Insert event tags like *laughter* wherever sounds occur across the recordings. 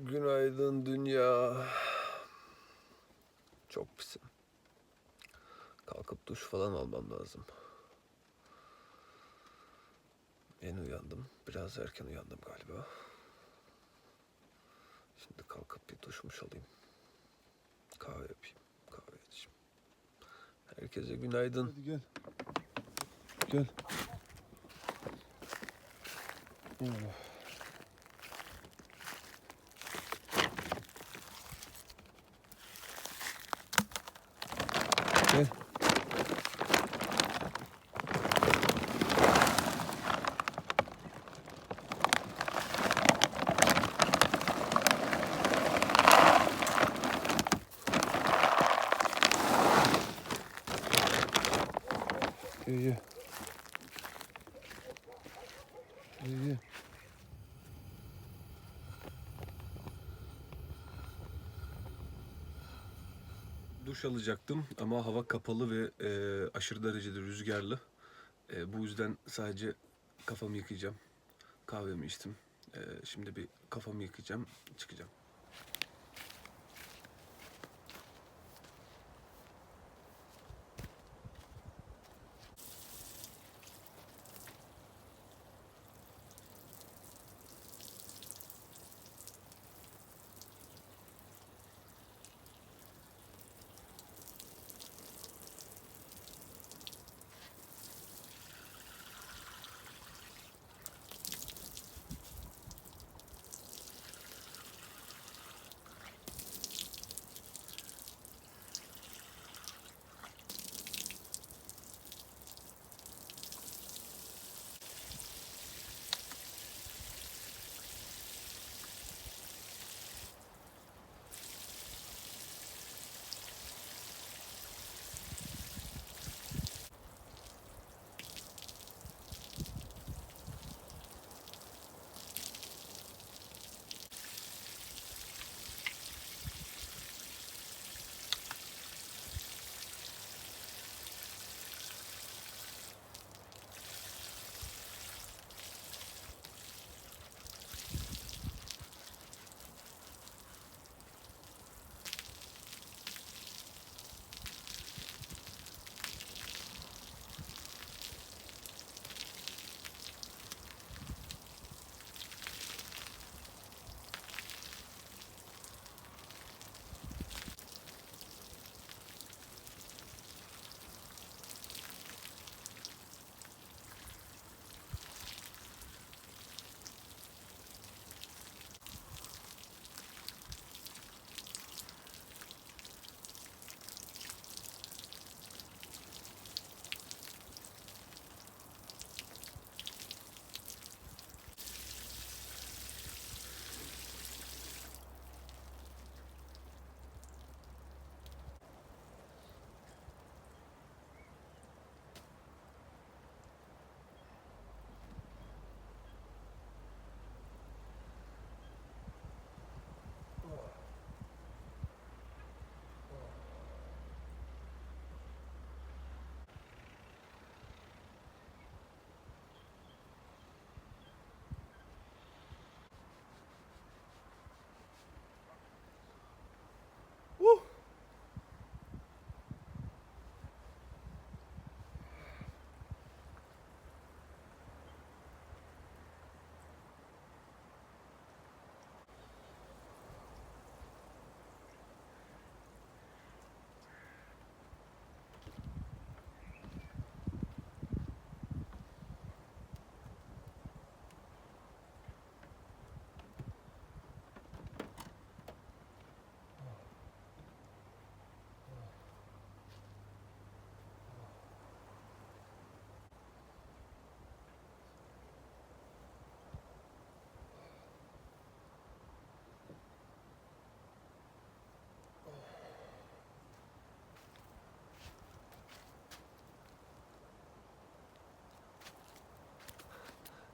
Günaydın dünya. Çok pisim. Kalkıp duş falan almam lazım. Yeni uyandım. Biraz erken uyandım galiba. Şimdi kalkıp bir duşmuş alayım. Kahve yapayım. Kahve içeyim. Herkese günaydın. Hadi gel. Gel. Oh. Gel gel. Duş alacaktım ama hava kapalı ve e, aşırı derecede rüzgarlı. E, bu yüzden sadece kafamı yıkayacağım. Kahvemi içtim. E, şimdi bir kafamı yıkayacağım, çıkacağım.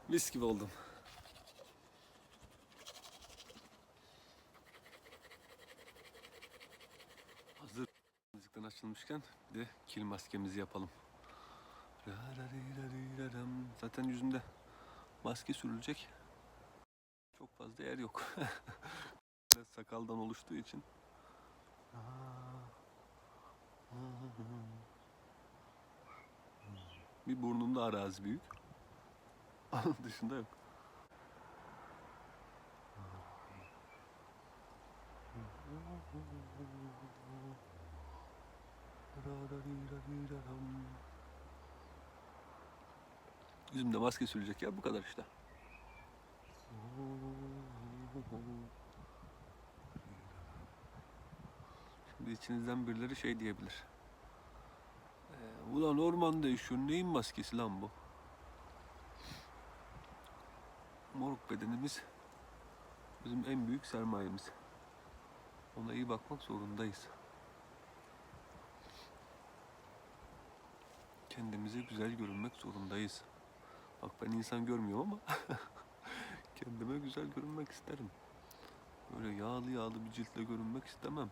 Mis gibi oldum. Hazır müzikten açılmışken bir de kil maskemizi yapalım. Zaten yüzümde maske sürülecek. Çok fazla yer yok. *laughs* Sakaldan oluştuğu için. Bir burnunda arazi büyük. Onun dışında yok. Yüzümde maske sürecek ya bu kadar işte. Şimdi içinizden birileri şey diyebilir. Ee, ulan ormanda yaşıyor neyin maskesi lan bu? Moruk bedenimiz bizim en büyük sermayemiz. Ona iyi bakmak zorundayız. Kendimize güzel görünmek zorundayız. Bak ben insan görmüyorum ama *laughs* kendime güzel görünmek isterim. Böyle yağlı yağlı bir ciltle görünmek istemem.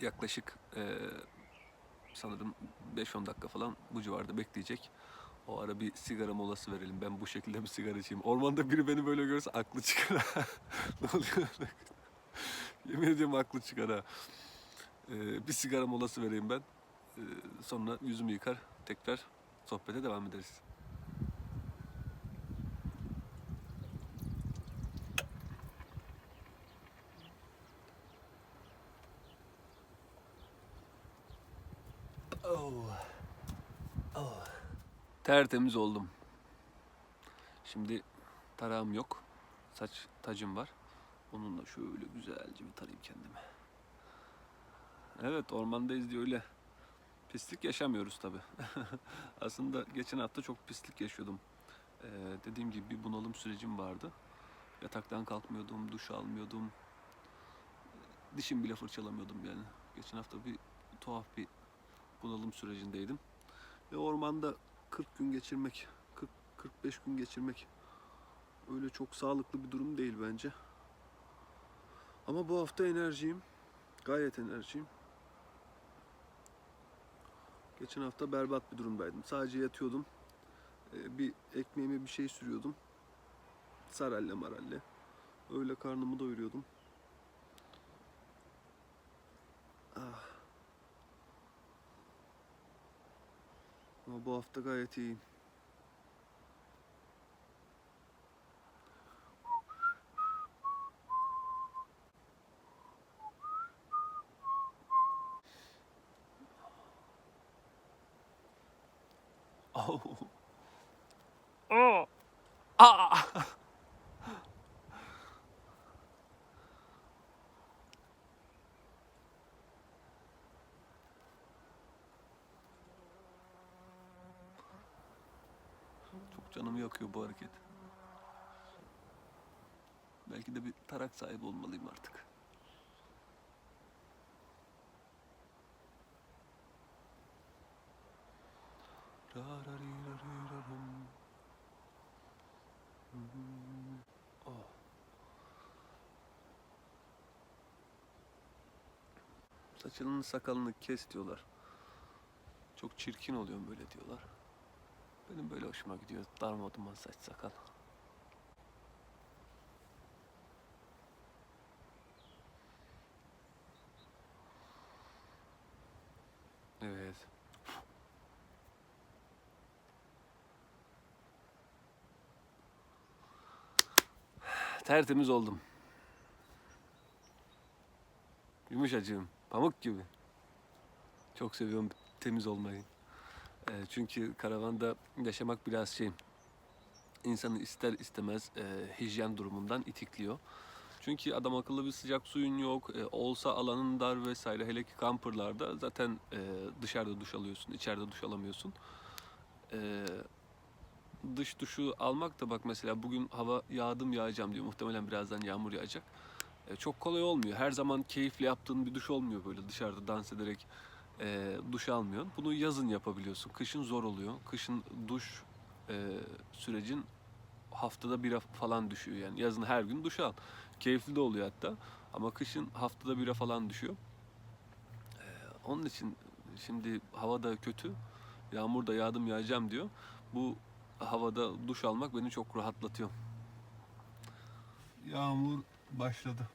Yaklaşık eee, sanırım 5-10 dakika falan bu civarda bekleyecek. O ara bir sigara molası verelim. Ben bu şekilde bir sigara içeyim. Ormanda biri beni böyle görse aklı çıkar. *laughs* ne oluyor? Yemin ediyorum aklı çıkar. Ee, bir sigara molası vereyim ben. Ee, sonra yüzümü yıkar. Tekrar sohbete devam ederiz. Tertemiz oldum. Şimdi tarağım yok. Saç tacım var. Onunla şöyle güzelce bir tarayayım kendime. Evet ormandayız diye öyle pislik yaşamıyoruz tabi. *laughs* Aslında geçen hafta çok pislik yaşıyordum. Ee, dediğim gibi bir bunalım sürecim vardı. Yataktan kalkmıyordum, duş almıyordum. Dişim bile fırçalamıyordum yani. Geçen hafta bir tuhaf bir bunalım sürecindeydim. Ve ormanda 40 gün geçirmek, 40 45 gün geçirmek öyle çok sağlıklı bir durum değil bence. Ama bu hafta enerjiyim. Gayet enerjiyim. Geçen hafta berbat bir durumdaydım. Sadece yatıyordum. Ee, Bir ekmeğime bir şey sürüyordum. Saralle maralle. Öyle karnımı doyuruyordum. Ah. Bu hafta gayet iyiyim. Oh. Oh. Ah. Çok canımı yakıyor bu hareket. Belki de bir tarak sahibi olmalıyım artık. Oh. Saçının sakalını kes diyorlar. Çok çirkin oluyor böyle diyorlar. Benim böyle hoşuma gidiyor. Darmaduman saç sakal. Evet. Tertemiz oldum. Yumuşacığım. Pamuk gibi. Çok seviyorum temiz olmayı. E, çünkü karavanda yaşamak biraz şey insanı ister istemez e, hijyen durumundan itikliyor. Çünkü adam akıllı bir sıcak suyun yok. E, olsa alanın dar vesaire. Hele ki camperlarda zaten e, dışarıda duş alıyorsun, içeride duş alamıyorsun. E, dış duşu almak da bak mesela bugün hava yağdım yağacağım diyor. Muhtemelen birazdan yağmur yağacak. E, çok kolay olmuyor. Her zaman keyifli yaptığın bir duş olmuyor böyle dışarıda dans ederek e, duş almıyorsun. Bunu yazın yapabiliyorsun. Kışın zor oluyor. Kışın duş e, sürecin haftada bir falan düşüyor yani. Yazın her gün duş al. Keyifli de oluyor hatta. Ama kışın haftada bire falan düşüyor. E, onun için şimdi hava da kötü. Yağmur da yağdım yağacağım diyor. Bu havada duş almak beni çok rahatlatıyor. yağmur başladı.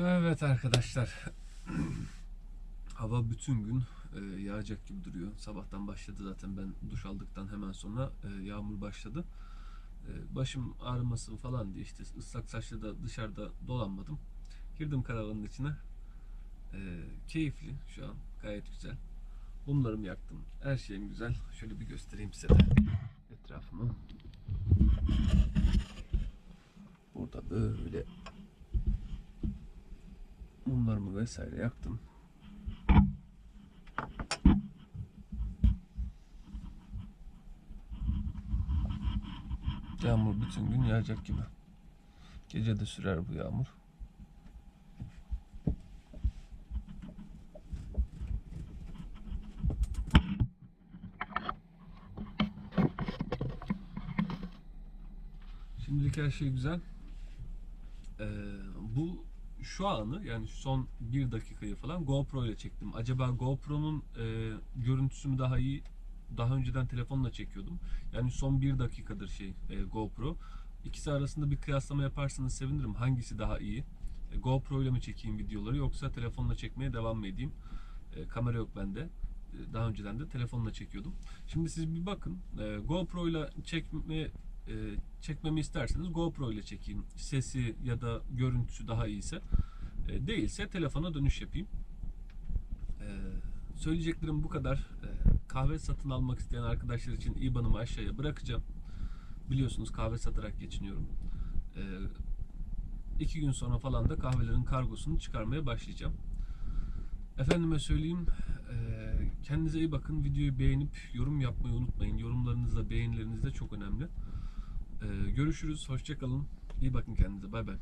Evet arkadaşlar. *clears throat* Hava bütün gün e, yağacak gibi duruyor. Sabahtan başladı zaten ben duş aldıktan hemen sonra e, yağmur başladı. E, başım ağrımasın falan diye işte ıslak saçla da dışarıda dolanmadım. Girdim karavanın içine. E, keyifli şu an gayet güzel. Mumlarımı yaktım. Her şeyim güzel. Şöyle bir göstereyim size de etrafımı. Burada böyle vesaire yaktım. Yağmur bütün gün yağacak gibi. Gece de sürer bu yağmur. Şimdilik her şey güzel. Ee, bu şu anı yani son bir dakikayı falan GoPro ile çektim. Acaba GoPro'nun e, görüntüsü mü daha iyi? Daha önceden telefonla çekiyordum. Yani son bir dakikadır şey e, GoPro. İkisi arasında bir kıyaslama yaparsanız sevinirim. Hangisi daha iyi? E, GoPro ile mi çekeyim videoları yoksa telefonla çekmeye devam mı edeyim? E, kamera yok bende. E, daha önceden de telefonla çekiyordum. Şimdi siz bir bakın. E, GoPro ile çekme e, çekmemi isterseniz GoPro ile çekeyim. Sesi ya da görüntüsü daha iyiyse. E, değilse telefona dönüş yapayım. E, söyleyeceklerim bu kadar. Kahve satın almak isteyen arkadaşlar için IBAN'ımı aşağıya bırakacağım. Biliyorsunuz kahve satarak geçiniyorum. E, iki gün sonra falan da kahvelerin kargosunu çıkarmaya başlayacağım. Efendime söyleyeyim, kendinize iyi bakın. Videoyu beğenip yorum yapmayı unutmayın. Yorumlarınız da beğenileriniz de çok önemli. E, görüşürüz, hoşçakalın. İyi bakın kendinize, bay bay.